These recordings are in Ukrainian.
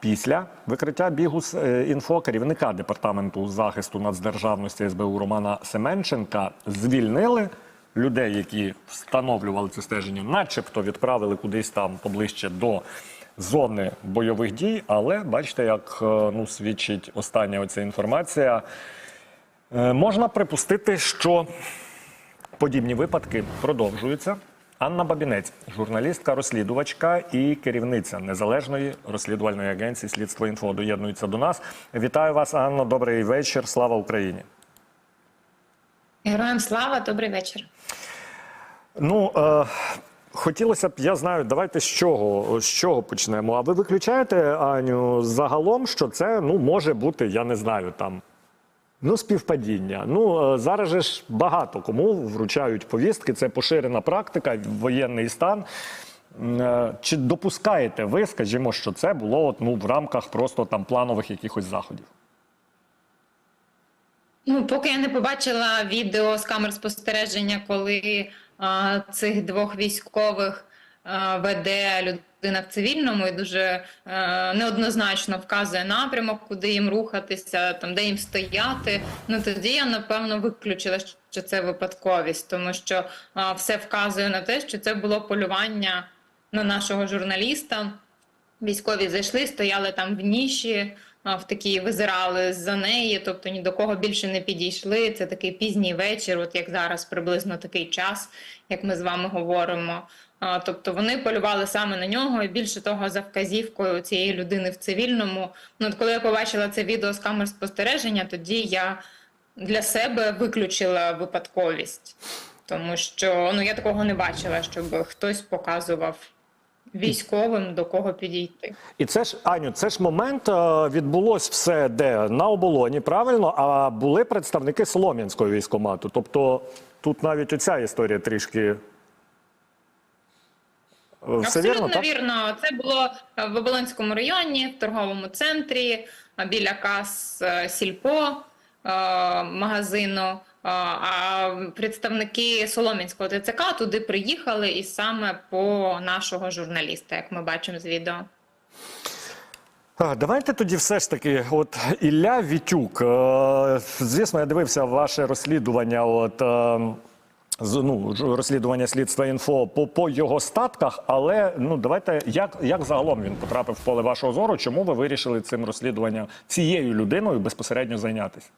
після викриття бігу з е, інфо керівника департаменту захисту нацдержавності СБУ Романа Семенченка звільнили людей, які встановлювали це стеження, начебто відправили кудись там поближче до зони бойових дій. Але бачите, як е, ну свідчить остання оця інформація. Е, Можна припустити, що подібні випадки продовжуються. Анна Бабінець, журналістка-розслідувачка і керівниця незалежної розслідувальної агенції Слідство інфо доєднується до нас. Вітаю вас, Анно. Добрий вечір. Слава Україні. Героям слава, добрий вечір. Ну е, хотілося б, я знаю, давайте з чого з чого почнемо. А ви виключаєте Аню загалом, що це ну може бути, я не знаю, там. Ну, співпадіння. Ну е, зараз же ж багато кому вручають повістки. Це поширена практика, воєнний стан. Е, Чи допускаєте ви, скажімо, що це було ну, в рамках просто там планових якихось заходів? Ну, поки я не побачила відео з камер спостереження, коли а, цих двох військових веде людина в цивільному і дуже неоднозначно вказує напрямок, куди їм рухатися, там де їм стояти. Ну тоді я напевно виключила, що це випадковість, тому що все вказує на те, що це було полювання на нашого журналіста. Військові зайшли, стояли там в ніші, в такій визирали за неї, тобто ні до кого більше не підійшли. Це такий пізній вечір, от як зараз приблизно такий час, як ми з вами говоримо. Тобто вони полювали саме на нього, і більше того, за вказівкою цієї людини в цивільному. Ну, от коли я побачила це відео з камер спостереження, тоді я для себе виключила випадковість, тому що ну я такого не бачила, щоб хтось показував військовим до кого підійти. І це ж Аню, це ж момент е, відбулось все де на оболоні, правильно? А були представники Солом'янського військомату. Тобто тут навіть оця історія трішки. е, Все Абсолютно вірно, вірно. Це було е, в Оболонському районі, в торговому центрі, біля кас Сільпо магазину. А представники Солом'янського ТЦК туди приїхали і саме по нашого журналіста, як ми бачимо з відео. Давайте тоді все ж таки, от Ілля Вітюк. е, Звісно, я дивився ваше розслідування. От е, ну, розслідування слідства інфо по, по його статках, але ну давайте як, як загалом він потрапив в поле вашого зору? Чому ви вирішили цим розслідуванням цією людиною безпосередньо зайнятися?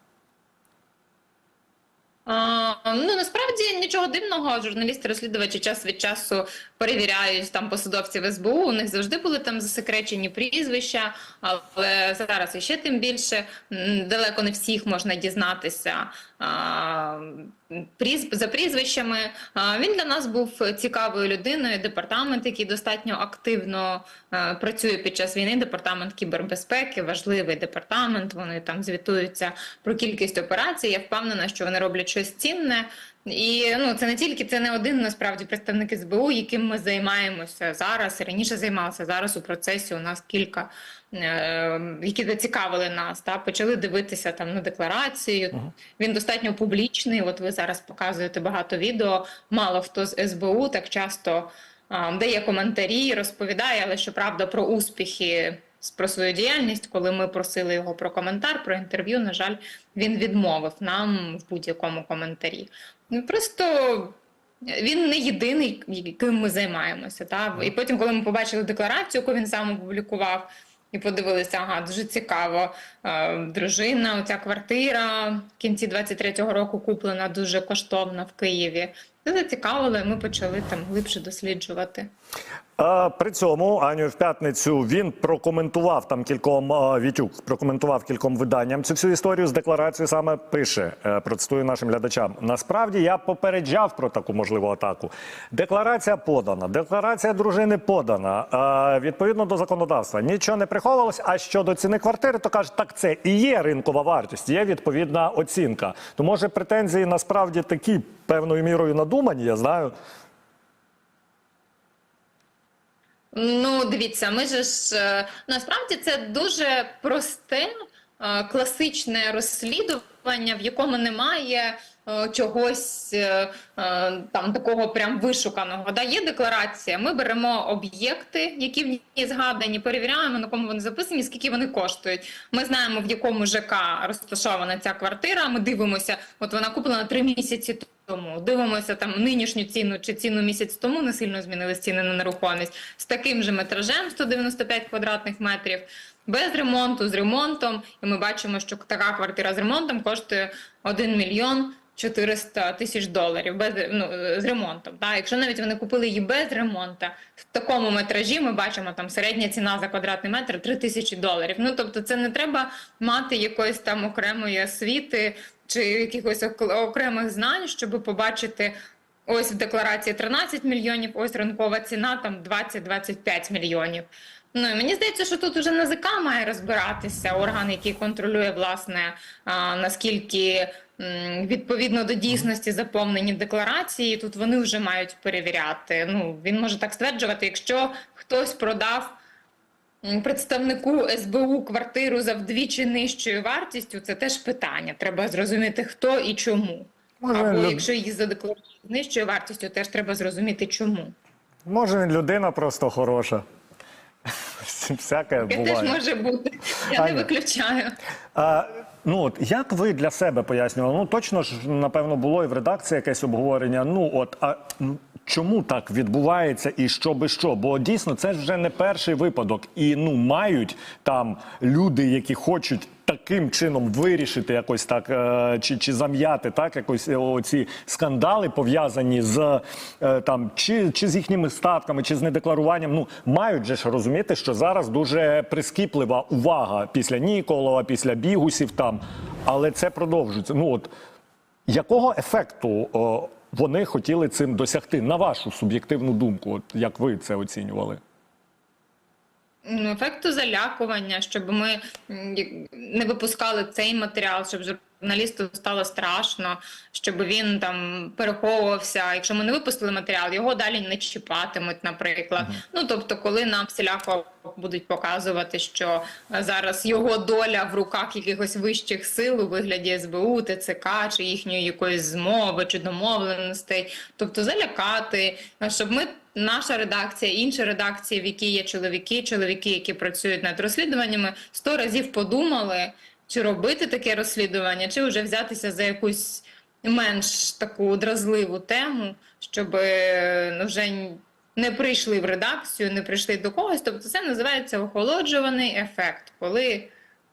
Ну насправді нічого дивного. Журналісти-розслідувачі час від часу перевіряють там посадовців СБУ. У них завжди були там засекречені прізвища, але зараз іще тим більше далеко не всіх можна дізнатися за прізвищами. Він для нас був цікавою людиною. Департамент, який достатньо активно е, працює під час війни. Департамент кібербезпеки, важливий департамент. Вони там звітуються про кількість операцій. Я впевнена, що вони роблять щось цінне. І ну це не тільки це не один насправді представник СБУ, яким ми займаємося зараз. Раніше займалися зараз у процесі. У нас кілька які зацікавили нас, та почали дивитися там на декларацію. Він достатньо публічний. От ви зараз показуєте багато відео. Мало хто з СБУ так часто а, дає коментарі, розповідає, але щоправда про успіхи. Про свою діяльність, коли ми просили його про коментар, про інтерв'ю, на жаль, він відмовив нам в будь-якому коментарі. Ну просто він не єдиний, яким ми займаємося. Та? І потім, коли ми побачили декларацію, яку він сам опублікував, і подивилися, ага, дуже цікаво. Е, Дружина, оця квартира в кінці 23-го року куплена дуже коштовно в Києві. Це зацікавило, і ми почали там глибше досліджувати. При цьому Аню в п'ятницю він прокоментував там кільком Вітюк, прокоментував кільком виданням цю всю історію з декларацією. Саме пише е, процитую нашим глядачам. Насправді я попереджав про таку можливу атаку. Декларація подана, декларація дружини подана. Відповідно до законодавства нічого не приховувалось. А щодо ціни квартири, то каже, так це і є ринкова вартість, є відповідна оцінка. То може претензії насправді такі певною мірою надумані, я знаю. Ну, дивіться, ми ж е, насправді це дуже просте е, класичне розслідування, в якому немає е, чогось там такого прям вишуканого. Да, є декларація. Ми беремо об'єкти, які в ній згадані, перевіряємо, на кому вони записані, скільки вони коштують. Ми знаємо, в якому ЖК розташована ця квартира. Ми дивимося, от вона куплена три місяці тому. Дивимося там нинішню ціну чи ціну місяць тому не сильно змінились ціни на нерухомість з таким же метражем 195 квадратних метрів. Без ремонту, з ремонтом, і ми бачимо, що така квартира з ремонтом коштує 1 мільйон 400 тисяч доларів без ну, з ремонтом. Так? Якщо навіть вони купили її без ремонту, в такому метражі ми бачимо там середня ціна за квадратний метр 3 тисячі доларів. Ну тобто, це не треба мати якоїсь там окремої освіти чи якихось ок- окремих знань, щоб побачити. Ось в декларації 13 мільйонів, ось ринкова ціна там 20-25 мільйонів. Ну і мені здається, що тут уже НАЗК має розбиратися, орган, який контролює власне а, наскільки м, відповідно до дійсності заповнені декларації. Тут вони вже мають перевіряти. Ну він може так стверджувати, якщо хтось продав. Представнику СБУ квартиру за вдвічі нижчою вартістю це теж питання. Треба зрозуміти, хто і чому. Може, Або люд- якщо її задекларують з нижчою вартістю, теж треба зрозуміти, чому. Може, людина просто хороша. Всяке буває. теж може бути. Я Аня. не виключаю. А, ну от як ви для себе пояснювали? Ну точно ж напевно було і в редакції якесь обговорення. Ну от а чому так відбувається і що би що? Бо дійсно це вже не перший випадок, і ну мають там люди, які хочуть. Таким чином вирішити якось так е, чи, чи зам'яти так якось е, оці скандали пов'язані з е, там чи, чи з їхніми статками, чи з недекларуванням. Ну мають же ж розуміти, що зараз дуже прискіплива увага після Ніколова, після бігусів там, але це продовжується. Ну от якого ефекту о, вони хотіли цим досягти, на вашу суб'єктивну думку? От як ви це оцінювали? Ну, ефекту залякування, щоб ми не випускали цей матеріал, щоб журналісту стало страшно, щоб він там переховувався. Якщо ми не випустили матеріал, його далі не чіпатимуть, наприклад. Ну тобто, коли нам всіляко будуть показувати, що е, зараз його доля в руках якихось вищих сил у вигляді СБУ, ТЦК чи їхньої якоїсь змови чи домовленостей, тобто залякати, е, щоб ми. Наша редакція, інші редакції, в якій є чоловіки, чоловіки, які працюють над розслідуваннями, сто разів подумали, чи робити таке розслідування, чи вже взятися за якусь менш таку дразливу тему, щоб е, ну, вже не прийшли в редакцію, не прийшли до когось. Тобто це називається охолоджуваний ефект, коли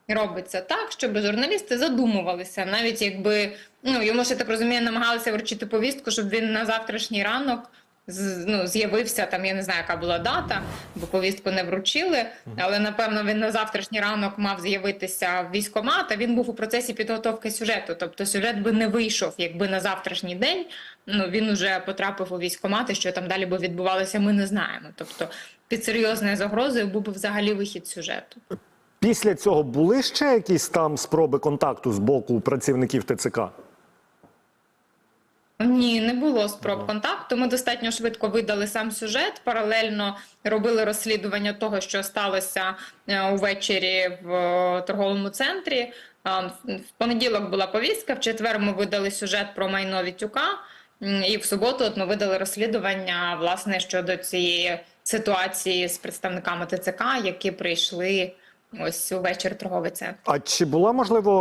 робиться так, щоб журналісти задумувалися, навіть якби ну йому ще так розумію, намагалися вручити повістку, щоб він на завтрашній ранок. Ну, з'явився там, я не знаю, яка була дата, бо повістку не вручили. Але напевно він на завтрашній ранок мав з'явитися в військкомат, а він був у процесі підготовки сюжету. Тобто сюжет би не вийшов, якби на завтрашній день ну він уже потрапив у військкомат, і що там далі би відбувалося, ми не знаємо. Тобто під серйозною загрозою був би взагалі вихід сюжету. Після цього були ще якісь там спроби контакту з боку працівників ТЦК? Ні, не було спроб контакту. Ми достатньо швидко видали сам сюжет. Паралельно робили розслідування того, що сталося е, увечері в е, торговому центрі. В в понеділок була повістка. В четвер ми видали сюжет про майно Вітюка. І в суботу от ми видали розслідування власне щодо цієї ситуації з представниками ТЦК, які прийшли ось увечері в торговий центр. А чи була можливо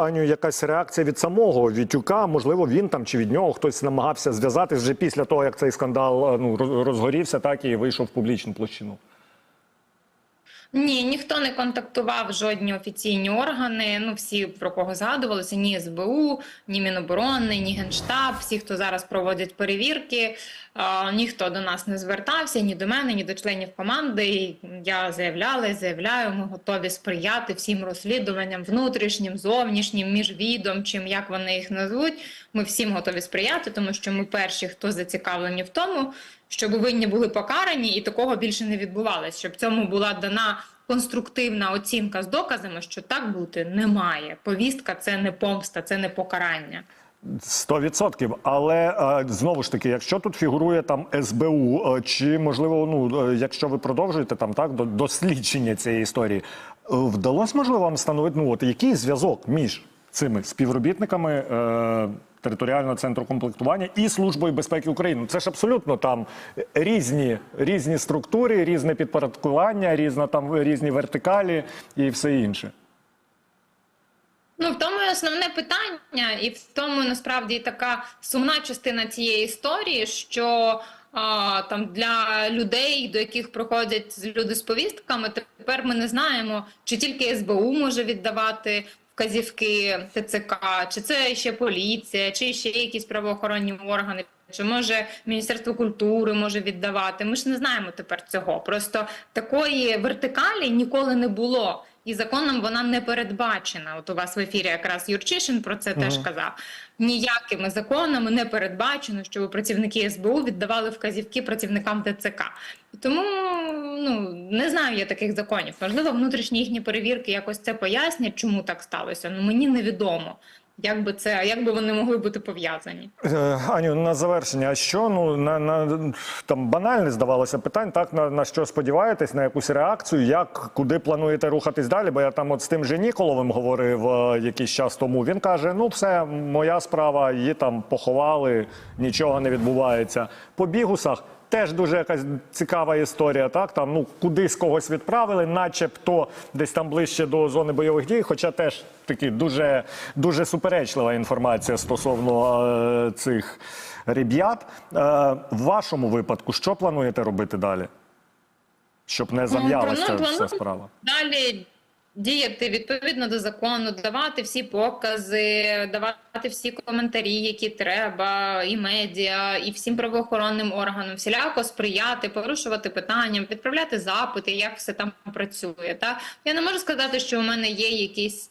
Аню якась реакція від самого Вітюка? Можливо, він там чи від нього хтось намагався зв'язатись вже після того, як цей скандал е, ну роз- розгорівся, так і вийшов в публічну площину? Ні, ніхто не контактував жодні офіційні органи. Ну всі про кого згадувалося, ні СБУ, ні Міноборони, ні Генштаб, всі, хто зараз проводять перевірки, а, ніхто до нас не звертався, ні до мене, ні до членів команди. Я заявляла заявляю, ми готові сприяти всім розслідуванням внутрішнім, зовнішнім, міжвідомчим, як вони їх назвуть. Ми всім готові сприяти, тому що ми перші, хто зацікавлені в тому, щоб винні були покарані, і такого більше не відбувалося, щоб цьому була дана конструктивна оцінка з доказами, що так бути не має. Повістка це не помста, це не покарання. Сто відсотків. Але е, знову ж таки, якщо тут фігурує там СБУ, е, чи можливо, ну е, якщо ви продовжуєте там так до дослідження цієї історії, вдалося можливо вам встановити ну от який зв'язок між цими співробітниками е, територіального центру комплектування і службою безпеки України? Це ж абсолютно там різні, різні структури, різне підпорядкування, різна там різні вертикалі і все інше. Ну, в тому і основне питання, і в тому насправді така сумна частина цієї історії, що а, там для людей, до яких проходять люди з повістками, тепер ми не знаємо, чи тільки СБУ може віддавати вказівки ТЦК, чи це ще поліція, чи ще якісь правоохоронні органи. Чи може Міністерство культури може віддавати? Ми ж не знаємо тепер цього. Просто такої вертикалі ніколи не було. І законом вона не передбачена. От у вас в ефірі якраз Юрчишин про це теж казав. Ніякими законами не передбачено, щоб працівники СБУ віддавали вказівки працівникам ТЦК. Тому ну не знаю я таких законів. Можливо, внутрішні їхні перевірки якось це пояснять, чому так сталося. Ну мені невідомо. Як би це, як би вони могли бути пов'язані? Е, Аню, на завершення, а що ну на, на там банальне здавалося питань, так на, на що сподіваєтесь, на якусь реакцію, як куди плануєте рухатись далі? Бо я там от з тим же Ніколовим говорив е, якийсь час тому. Він каже: ну, все, моя справа, її там поховали, нічого не відбувається. По бігусах. Теж дуже якась цікава історія. Так там ну кудись когось відправили, начебто десь там ближче до зони бойових дій. Хоча теж таки дуже дуже суперечлива інформація стосовно е, цих ребят. Е, в вашому випадку, що плануєте робити далі? Щоб не зам'ялася плану- вся плану- справа. Далі діяти відповідно до закону, давати всі покази, давати всі коментарі, які треба, і медіа, і всім правоохоронним органам, всіляко сприяти, порушувати питання, відправляти запити, як все там працює. Та я не можу сказати, що у мене є якісь.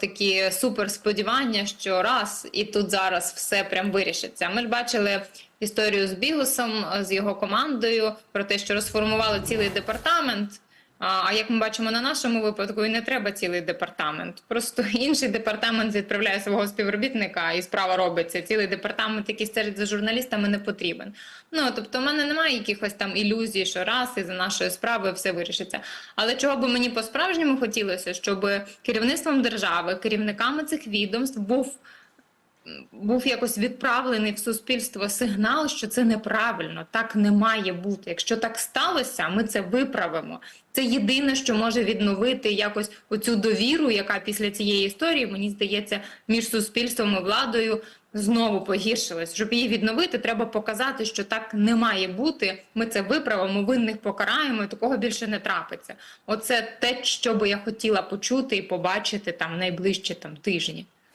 Такі супер сподівання, що раз і тут зараз все прям вирішиться. Ми ж бачили історію з Бігусом, з його командою про те, що розформували цілий департамент. А як ми бачимо на нашому випадку, і не треба цілий департамент. Просто інший департамент відправляє свого співробітника, і справа робиться. Цілий департамент, який стежить за журналістами, не потрібен. Ну тобто, в мене немає якихось там ілюзій, що раз і за нашою справою все вирішиться. Але чого би мені по-справжньому хотілося, щоб керівництвом держави, керівниками цих відомств був був якось відправлений в суспільство сигнал, що це неправильно, так не має бути. Якщо так сталося, ми це виправимо. Це єдине, що може відновити якось оцю довіру, яка після цієї історії, мені здається, між суспільством і владою знову погіршилась. Щоб її відновити, треба показати, що так не має бути. Ми це виправимо, винних покараємо, і такого більше не трапиться. Оце те, що би я хотіла почути і побачити там найближчі там тижні.